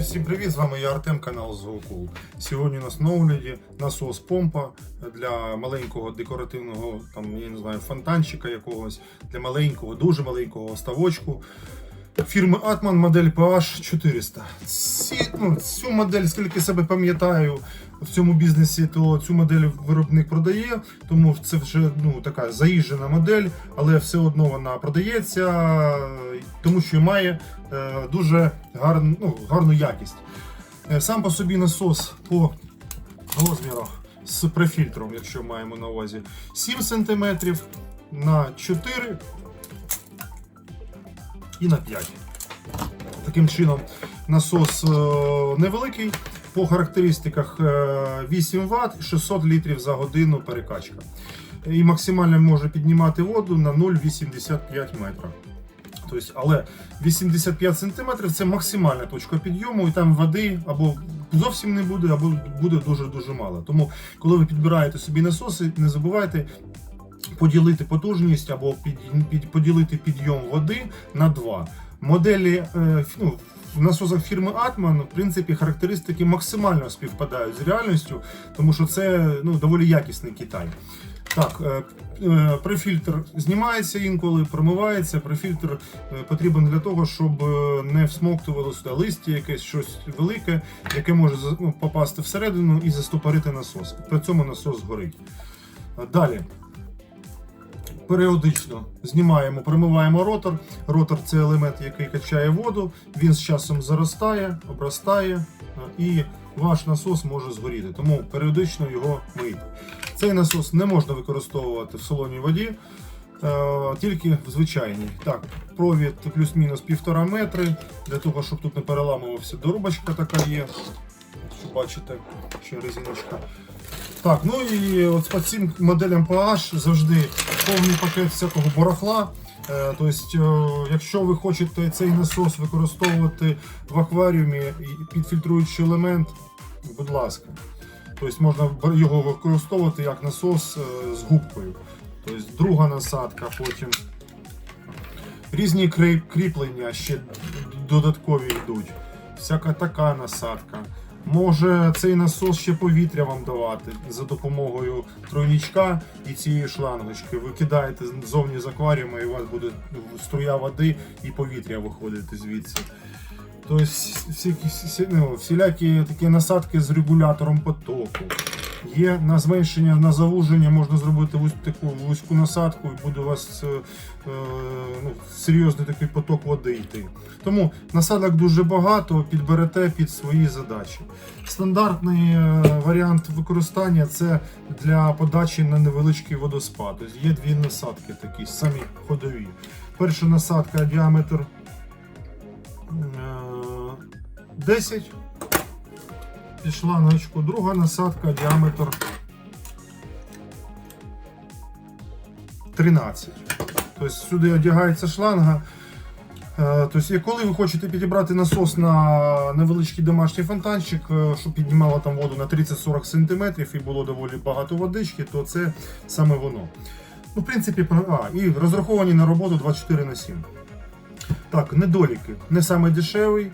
всім привіт! З вами я Артем, канал Зоокул. Сьогодні у нас на огляді насос помпа для маленького декоративного, там, я не знаю, фонтанчика якогось, для маленького, дуже маленького ставочку. Фірми Atman модель PH 400. Ці, ну, цю модель, скільки себе пам'ятаю, в цьому бізнесі, то цю модель виробник продає, тому це вже ну, така заїжджена модель, але все одно вона продається, тому що має е, дуже гарну, ну, гарну якість. Е, Сам по собі насос по розмірах з префільтром, якщо маємо на увазі, 7 см на 4 і на 5. Таким чином, насос е, невеликий. По характеристиках е, 8 Вт, 600 літрів за годину перекачка. І максимально може піднімати воду на 0,85 метра. Тобто, але 85 см це максимальна точка підйому, і там води або зовсім не буде, або буде дуже-дуже мало. Тому, коли ви підбираєте собі насоси, не забувайте поділити потужність або під, під, поділити підйом води на два. Моделі е, ну, в насосах фірми Atman, в принципі, характеристики максимально співпадають з реальністю, тому що це ну, доволі якісний Китай. Так, е, е, префільтр знімається інколи, промивається. Префільтр потрібен для того, щоб не всмоктувало сюди листя, якесь щось велике, яке може ну, попасти всередину і застопорити насос. При цьому насос горить. Далі. Періодично знімаємо, промиваємо ротор. Ротор це елемент, який качає воду. Він з часом заростає, обростає е, і ваш насос може згоріти. Тому періодично його мийте. Цей насос не можна використовувати в солоній воді, е, тільки в звичайній. Так, провід плюс-мінус півтора метри. Для того, щоб тут не переламувався дорубочка така є. Що бачите, ще резиночка. Так, ну і от по цим моделям PH завжди повний пакет всякого барахла. Е, Тобто, е, якщо ви хочете цей насос використовувати в акваріумі і підфільтруючий елемент, будь ласка. Тобто можна його використовувати як насос е, з губкою. Тобто друга насадка, потім різні кріплення ще додаткові йдуть. Всяка така насадка. Може цей насос ще повітря вам давати за допомогою тройнічка і цієї шлангочки. Ви кидаєте ззовні з акваріума і у вас буде струя води і повітря виходити звідси. Тобто всі, всі, ну, всілякі такі насадки з регулятором потоку. Є на зменшення, на завуження можна зробити таку вузьку насадку і буде у вас е, е, ну, серйозний такий поток води йти. Тому насадок дуже багато, підберете під свої задачі. Стандартний е, варіант використання це для подачі на невеличкий водоспад. Є дві насадки такі, самі ходові. Перша насадка діаметр е, 10 пішла на очко. Друга насадка діаметр 13. Тобто сюди одягається шланга. Е, Тобто, коли ви хочете підібрати насос на невеличкий домашній фонтанчик, е, щоб піднімало там воду на 30-40 см і було доволі багато водички, то це саме воно. Ну, в принципі, а, і розраховані на роботу 24 на 7. Так, недоліки. Не саме дешевий.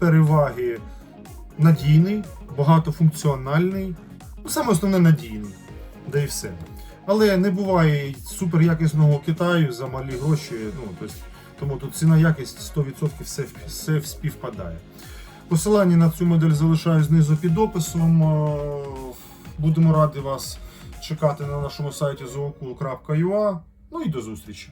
Переваги надійний, багатофункціональний. Ну, саме основне надійний. Да і все. Але не буває супер якісного Китаю за малі гроші. Ну, тобто, тому тут ціна якість 100% все, все співпадає. Посилання на цю модель залишаю знизу під описом. Е, Будемо раді вас чекати на нашому сайті zookul.ua. Ну і до зустрічі!